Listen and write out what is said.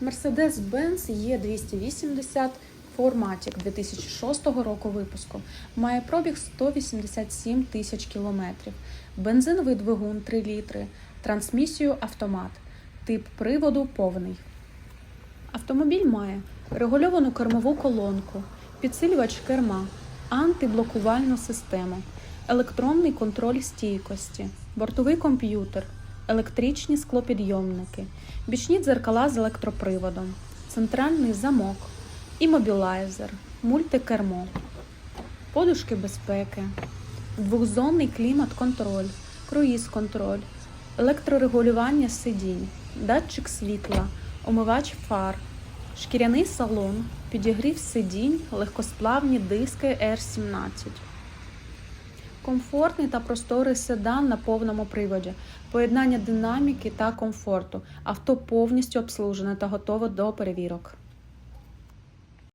Mercedes-Benz E280 Formatic 2006 року випуску. Має пробіг 187 тисяч кілометрів. Бензиновий двигун 3 літри, трансмісію автомат. Тип приводу повний. Автомобіль має регульовану кермову колонку, підсилювач керма, антиблокувальну систему, електронний контроль стійкості, бортовий комп'ютер, електричні склопідйомники, бічні дзеркала з електроприводом, центральний замок, імобілайзер, мультикермо, подушки безпеки, двохзонний клімат-контроль, круїз-контроль, електрорегулювання сидінь, датчик світла, омивач фар, шкіряний салон, підігрів сидінь, легкосплавні диски R17. Комфортний та просторий седан на повному приводі, поєднання динаміки та комфорту. Авто повністю обслужене та готове до перевірок.